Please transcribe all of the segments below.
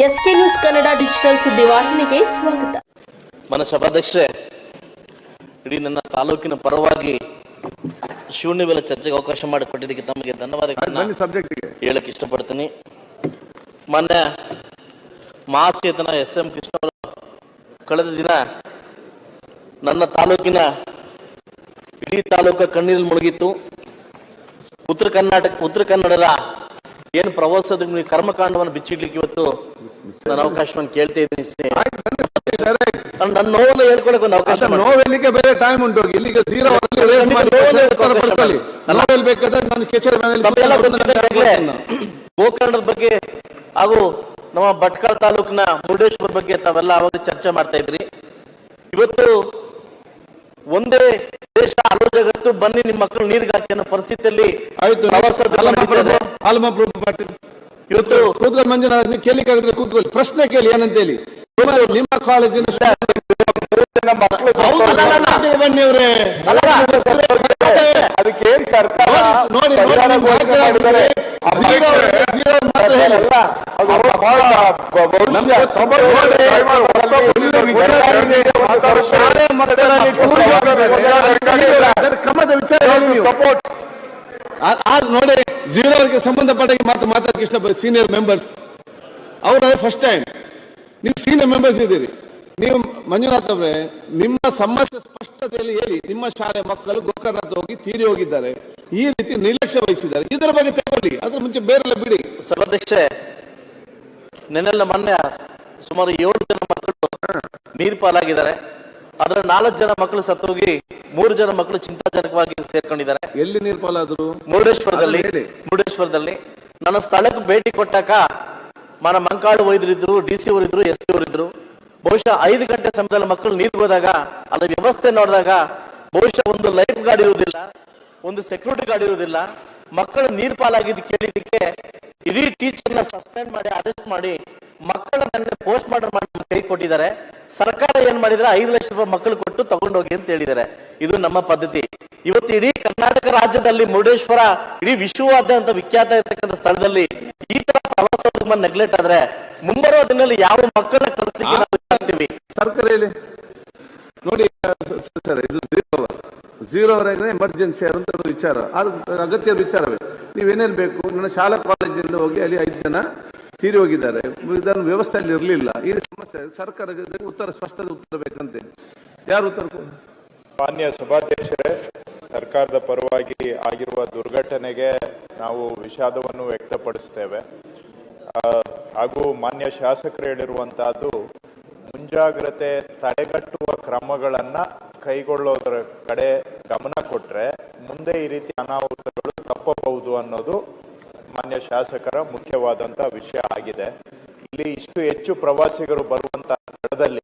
S K news Kannada digital ಸುದ್ದಿವಾಹಿನಿಗೆ ಸ್ವಾಗತ. ಮನ ಸಭಾಧ್ಯಕ್ಷರೇ ಇಡೀ ನನ್ನ ತಾಲೂಕಿನ ಪರವಾಗಿ ಶೂನ್ಯ ವೇಳೆ ಚರ್ಚೆಗೆ ಅವಕಾಶ ಮಾಡಿಕೊಟ್ಟಿದ್ದಕ್ಕೆ ತಮಗೆ ಧನ್ಯವಾದಗಳನ್ನು ಹೇಳಕ್ಕೆ ಇಷ್ಟಪಡ್ತೀನಿ. ಮೊನ್ನೆ ಮಹಾಚೇತನ ಎಸ್ ಎಂ ಕೃಷ್ಣ ಅವರು ಕಳೆದ ದಿನ ನನ್ನ ತಾಲೂಕಿನ ಇಡೀ ತಾಲೂಕ ಕಣ್ಣೀರಲ್ಲಿ ಮುಳುಗಿತ್ತು. ಉತ್ತರ ಕರ್ನಾಟಕ ಉತ್ತರ ಕನ್ನಡದ ಏನು ಪ್ರವಾಸದ ಕರ್ಮಕಾಂಡವನ್ನು ಬಿಚ್ಚಿಡ್ಲಿಕ್ಕೆ ಇವತ್ತು ನಾನು ಅವಕಾಶವನ್ನು ಕೇಳ್ತಾ ಇದ್ದೀನಿ. ನನ್ನ ನೋವನ್ನು ಹೇಳ್ಕೊಳಕ್ ಒಂದು ಅವಕಾಶ ನೋವೆಲ್ಲಿಗೆ ಬೇರೆ ಟೈಮ್ ಉಂಟು. ಇಲ್ಲಿಗೆ ಪಡ್ಕೊಳ್ಳಿ. ನೋವೆಲ್ಲಿ ಬೇಕಾದ್ರೆ ನಾನು ಕೆಚೇರಿ ಗೋಕರ್ಣದ ಬಗ್ಗೆ ಹಾಗೂ ನಮ್ಮ ಭಟ್ಕಳ ತಾಲೂಕಿನ ಮುರುಡೇಶ್ವರ ಬಗ್ಗೆ ತಾವೆಲ್ಲ ಅವಾಗ ಚರ್ಚೆ ಮಾಡ್ತಾ ಇದ್ರಿ. ಇವತ್ತು ಒಂದೇ ದೇಶ ಹಲವು ಜಗತ್ತು ಬನ್ನಿ ನಿಮ್ಮ ಮಕ್ಕಳು ನೀರಿಗೆ ಹಾಕಿ ಅನ್ನೋ ಪರಿಸ್ಥಿತಿಯಲ್ಲಿ ಆಯ್ತು ಪ್ರವಾಸೋದ್ಯಮ ಇವತ್ತು ಕೂದಲ ಮಂಜುನಾಥ್ ನೀವು ಕೇಳಿಕಾಗಿದ್ರೆ ಕೂತ್ಕೊಳ್ಳಿ. ಪ್ರಶ್ನೆ ಕೇಳಿ ಏನಂತ ಹೇಳಿ ನಿಮ್ಮ ಕಾಲೇಜಿನ ಅದಕ್ಕೆ ಏನ್ ಸರ್ಕಾರ? ನೋಡಿ ಕ್ರಮದ ವಿಚಾರ ಹೇಳಿ ನೀವು. ಸಪೋರ್ಟ್ ಆ- ಆ ನೋಡಿ ಜೀರೋಗೆ ಸಂಬಂಧಪಟ್ಟ ಮಾತು ಮಾತಾಡಕ್ಕೆ ಇಷ್ಟ ಸೀನಿಯರ್ ಮೆಂಬರ್ಸ್ ಅವರು ಫಸ್ಟ್ ಟೈಮ್ ನೀವು ಸೀನಿಯರ್ ಮೆಂಬರ್ಸ್ ಇದ್ದೀರಿ. ನೀವು ಮಂಜುನಾಥ್ ಅವರೇ, ನಿಮ್ಮ ಸಮಸ್ಯೆ ಸ್ಪಷ್ಟತೆಯಲ್ಲಿ ಹೇಳಿ, ನಿಮ್ಮ ಶಾಲೆ ಮಕ್ಕಳು ಗೋಕರ್ಣಕ್ಕೆ ಹೋಗಿ ತೀರಿ ಹೋಗಿದ್ದಾರೆ. ಈ ರೀತಿ ನಿರ್ಲಕ್ಷ್ಯ ವಹಿಸಿದ್ದಾರೆ. ಇದರ ಬಗ್ಗೆ ತಗೊಳ್ಳಿ. ಅದ್ರ ಮುಂಚೆ ಬೇರೆಲ್ಲ ಬಿಡಿ. ಸಭಾಧ್ಯಕ್ಷೆ ನೆನ್ನೆಲ್ಲ ಮೊನ್ನೆ ಸುಮಾರು ಏಳು ಜನ ಮಕ್ಕಳು ನೀರು ಪಾಲಾಗಿದ್ದಾರೆ ಅದರ ನಾಲ್ಕು ಜನ ಮಕ್ಕಳು ಸತ್ತೋಗಿ ಮೂರು ಜನ ಮಕ್ಕಳು ಚಿಂತಾಜನಕವಾಗಿ ಸೇರ್ಕೊಂಡಿದ್ದಾರೆ. ಎಲ್ಲಿ ನಿರ್ಪಾಲಾದ್ರು ಮುರುಡೇಶ್ವರದಲ್ಲಿ. ಮುರುಡೇಶ್ವರದಲ್ಲಿ. ನನ್ನ ಸ್ಥಳಕ್ಕೆ ಭೇಟಿ ಕೊಟ್ಟಾಗ ಮನ ಮಂಕಾಳು ವೈದ್ಯರಿದ್ರು ಡಿ ಸಿ ಅವರಿದ್ರು ಎಸ್ ಪಿ ಅವರಿದ್ರು ಬಹುಶಃ ಐದು ಗಂಟೆ ಸಮಯದಲ್ಲಿ ಮಕ್ಕಳು ನೀರು ಹೋದಾಗ ಅದರ ವ್ಯವಸ್ಥೆ ನೋಡಿದಾಗ ಬಹುಶಃ ಒಂದು ಲೈಫ್ ಗಾರ್ಡ್ ಇರುವುದಿಲ್ಲ ಒಂದು ಸೆಕ್ಯೂರಿಟಿ ಗಾರ್ಡ್ ಇರುವುದಿಲ್ಲ. ಮಕ್ಕಳು ನೀರು ಪಾಲಾಗಿದ್ದು ಕೇಳಿದ್ದಕ್ಕೆ ಇಡೀ ಟೀಚರ್ನ ಸಸ್ಪೆಂಡ್ ಮಾಡಿ ಅರೆಸ್ಟ್ ಮಾಡಿ ಮಕ್ಕಳ ಮೇಲೆ ಪೋಸ್ಟ್ ಮಾರ್ಟಮ್ ಮಾಡಿ ಕೈ ಕೊಟ್ಟಿದ್ದಾರೆ. ಸರ್ಕಾರ ಏನ್ ಮಾಡಿದ್ರೆ ಐದು ಲಕ್ಷ ರೂಪಾಯಿ ಮಕ್ಕಳು ಕೊಟ್ಟು ತಗೊಂಡೋಗಿ ಅಂತ ಹೇಳಿದ್ದಾರೆ. ಇದು ನಮ್ಮ ಪದ್ಧತಿ. ಇವತ್ತು ಇಡೀ ಕರ್ನಾಟಕ ರಾಜ್ಯದಲ್ಲಿ ಮುರುಡೇಶ್ವರ, ಇಡೀ ವಿಶ್ವವಾದ್ಯಂತ ವಿಖ್ಯಾತ ಇರತಕ್ಕಂಥ ಸ್ಥಳದಲ್ಲಿ ಈ ತರ ಪ್ರವಾಸೋದ್ಯಮ ನೆಗ್ಲೆಕ್ಟ್ ಆದ್ರೆ ಮುಂಬರುವ ದಿನದಲ್ಲಿ ಯಾವ ಮಕ್ಕಳನ್ನ ಕಳಿಸ್ತೀವಿ ಸರ್ಕಾರ ಇಲ್ಲಿ ನೋಡಿ, ಸರ್, ಇದು ಝೀರೋ ಝೀರೋ ವರೆಗೆ ಎಮರ್ಜೆನ್ಸಿ ಅಂತ ವಿಚಾರ. ಅದು ಅಗತ್ಯ ವಿಚಾರವೇ. ನೀವೇನೇನು ಬೇಕು? ನನ್ನ ಶಾಲಾ ಕಾಲೇಜಿಂದ ಹೋಗಿ ಅಲ್ಲಿ ಐದು ಜನ ತೀರಿ ಹೋಗಿದ್ದಾರೆ. ಇದನ್ನು ವ್ಯವಸ್ಥೆಯಲ್ಲಿ ಇರಲಿಲ್ಲ. ಈ ಸಮಸ್ಯೆ ಸರ್ಕಾರ ಉತ್ತರ, ಸ್ಪಷ್ಟದ ಉತ್ತರ ಬೇಕಂತೆ. ಯಾರು ಉತ್ತರ? ಮಾನ್ಯ ಸಭಾಧ್ಯಕ್ಷರೇ, ಸರ್ಕಾರದ ಪರವಾಗಿ ಆಗಿರುವ ದುರ್ಘಟನೆಗೆ ನಾವು ವಿಷಾದವನ್ನು ವ್ಯಕ್ತಪಡಿಸ್ತೇವೆ. ಹಾಗೂ ಮಾನ್ಯ ಶಾಸಕರು ಹೇಳಿರುವಂತಹದ್ದು, ಮುಂಜಾಗ್ರತೆ ತಡೆಗಟ್ಟುವ ಕ್ರಮಗಳನ್ನ ಕೈಗೊಳ್ಳೋದರ ಕಡೆ ಗಮನ ಕೊಟ್ರೆ ಮುಂದೆ ಈ ರೀತಿ ಅನಾಹುತಗಳು ತಪ್ಪಬಹುದು ಅನ್ನೋದು ಶಾಸಕರ ಮುಖ್ಯವಾದಂತ ವಿಷಯ ಆಗಿದೆ. ಇಲ್ಲಿ ಇಷ್ಟು ಹೆಚ್ಚು ಪ್ರವಾಸಿಗರು ಬರುವಂತಹ ಸ್ಥಳದಲ್ಲಿ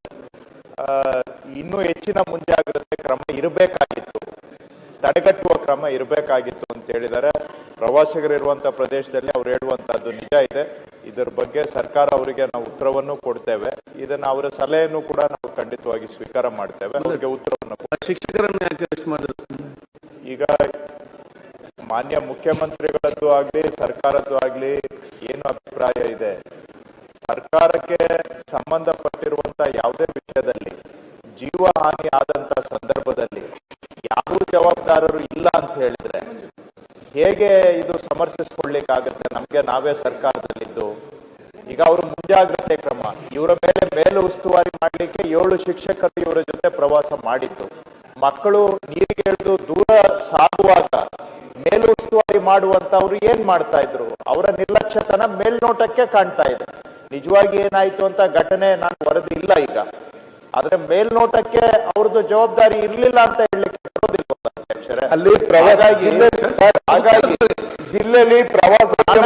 ಇನ್ನೂ ಹೆಚ್ಚಿನ ಮುಂಜಾಗ್ರತೆ ಕ್ರಮ ಇರಬೇಕಾಗಿತ್ತು. ತಡೆಗಟ್ಟುವ ಕ್ರಮ ಇರಬೇಕಾಗಿತ್ತು ಅಂತ ಹೇಳಿದ್ದಾರೆ. ಪ್ರವಾಸಿಗರು ಇರುವಂತ ಪ್ರದೇಶದಲ್ಲಿ ಅವ್ರು ಹೇಳುವಂತಹದ್ದು ನಿಜ ಇದೆ. ಇದರ ಬಗ್ಗೆ ಸರ್ಕಾರ ಅವರಿಗೆ ನಾವು ಉತ್ತರವನ್ನು ಕೊಡ್ತೇವೆ. ಇದನ್ನ ಅವರ ಸಲಹೆಯನ್ನು ಕೂಡ ನಾವು ಖಂಡಿತವಾಗಿ ಸ್ವೀಕಾರ ಮಾಡ್ತೇವೆ. ಅವರಿಗೆ ಉತ್ತರವನ್ನು ಈಗ ಮಾನ್ಯ ಮುಖ್ಯಮಂತ್ರಿಗಳದ್ದು ಆಗ್ಲಿ, ಸರ್ಕಾರದ್ದು ಆಗ್ಲಿ ಏನು ಅಭಿಪ್ರಾಯ ಇದೆ? ಸರ್ಕಾರಕ್ಕೆ ಸಂಬಂಧಪಟ್ಟಿರುವಂತ ಯಾವುದೇ ವಿಷಯದಲ್ಲಿ ಜೀವ ಹಾನಿ ಆದಂತ ಸಂದರ್ಭದಲ್ಲಿ ಯಾರೂ ಜವಾಬ್ದಾರರು ಇಲ್ಲ ಅಂತ ಹೇಳಿದ್ರೆ ಹೇಗೆ ಇದು ಸಮರ್ಥಿಸ್ಕೊಳ್ಲಿಕ್ಕಾಗತ್ತೆ ನಮ್ಗೆ ನಾವೇ ಸರ್ಕಾರದಲ್ಲಿದ್ದು. ಈಗ ಅವರು ಮುಂಜಾಗ್ರತೆ ಕ್ರಮ. ಇವರ ಮೇಲೆ ಮೇಲು ಉಸ್ತುವಾರಿ ಮಾಡ್ಲಿಕ್ಕೆ ಏಳು ಶಿಕ್ಷಕರು ಇವರ ಜೊತೆ ಪ್ರವಾಸ ಮಾಡಿದ್ದು. ಮಕ್ಕಳು ನೀರಿಗೆ ಇಳಿದು ದೂರ ಸಾಗುವಾಗ ಮೇಲು ಉಸ್ತುವಾರಿ ಮಾಡುವಂತವ್ರು ಏನ್ ಮಾಡ್ತಾ ಇದ್ರು? ಅವರ ನಿರ್ಲಕ್ಷ್ಯತನ ಮೇಲ್ನೋಟಕ್ಕೆ ಕಾಣ್ತಾ ಇದೆ. ನಿಜವಾಗಿ ಏನಾಯ್ತು ಅಂತ ಘಟನೆ ನಾನು ವರದಿ ಇಲ್ಲ ಈಗ. ಆದ್ರೆ ಮೇಲ್ನೋಟಕ್ಕೆ ಅವ್ರದ್ದು ಜವಾಬ್ದಾರಿ ಇರ್ಲಿಲ್ಲ ಅಂತ ಹೇಳಲಿಕ್ಕೆ ಅಲ್ಲಿ ಪ್ರವಾಸ ಹಾಗಾಗಿ- ಜಿಲ್ಲೆಯಲ್ಲಿ ಪ್ರವಾಸೋದ್ಯಮ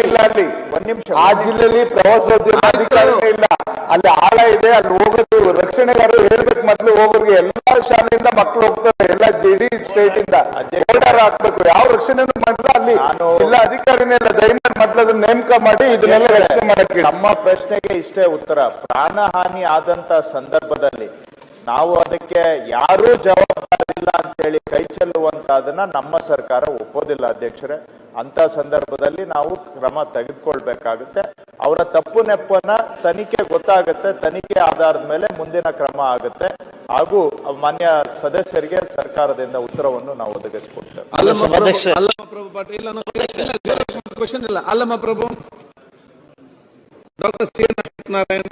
ಇಲ್ಲ ಅಲ್ಲಿ. ಒಂದ್ ನಿಮಿಷ. ಆ ಜಿಲ್ಲೆಯಲ್ಲಿ ಪ್ರವಾಸೋದ್ಯಮ ಅಧಿಕಾರಿ ಇಲ್ಲ. ಅಲ್ಲಿ ಆಳ ಇದೆ ಅಲ್ಲಿ ಹೋಗೋದು ರಕ್ಷಣೆಗಾರರು ಹೇಳ್ಬೇಕು ಮೊದ್ಲು ಹೋಗೋರಿಗೆ. ಎಲ್ಲಾ ಶಾಲೆಯಿಂದ ಮಕ್ಕಳು ಹೋಗ್ತಾರೆ ಎಲ್ಲ ಜೆ ಡಿ ಸ್ಟೇಟ್ ಇಂದ. ಬೋರ್ಡರ್ ಹಾಕ್ಬೇಕು. ಯಾವ ರಕ್ಷಣೆ ಮಾಡಿದ್ರು ಅಲ್ಲಿ ಜಿಲ್ಲಾ ಅಧಿಕಾರಿನೇ ಇಲ್ಲ ದಯಮಾಡಿ ಮೊದ್ಲು ಅದನ್ನ ನೇಮಕ ಮಾಡಿ ಇದನ್ನೆಲ್ಲ ರಕ್ಷಣೆ ಮಾಡಕ್ಕೆ ನಮ್ಮ ಪ್ರಶ್ನೆಗೆ ಇಷ್ಟೇ ಉತ್ತರ. ಪ್ರಾಣಹಾನಿ ಆದಂತ ಸಂದರ್ಭದಲ್ಲಿ ನಾವು ಅದಕ್ಕೆ ಯಾರೂ ಜವಾಬ್ದಾರಿಲ್ಲ ಅಂತೇಳಿ ಕೈ ಚೆಲ್ಲುವಂತದನ್ನ ನಮ್ಮ ಸರ್ಕಾರ ಒಪ್ಪೋದಿಲ್ಲ ಅಧ್ಯಕ್ಷರೇ. ಅಂತ ಸಂದರ್ಭದಲ್ಲಿ ನಾವು ಕ್ರಮ ತೆಗೆದುಕೊಳ್ಬೇಕಾಗುತ್ತೆ. ಅವರ ತಪ್ಪು ನೆಪ್ಪನ್ನ ತನಿಖೆ ಗೊತ್ತಾಗುತ್ತೆ ತನಿಖೆ ಆಧಾರದ ಮೇಲೆ ಮುಂದಿನ ಕ್ರಮ ಆಗುತ್ತೆ. ಹಾಗೂ ಮಾನ್ಯ ಸದಸ್ಯರಿಗೆ ಸರ್ಕಾರದಿಂದ ಉತ್ತರವನ್ನು ನಾವು ಒದಗಿಸಿಕೊಡ್ತೇವೆ. Allama Prabhu doctor C N Narayan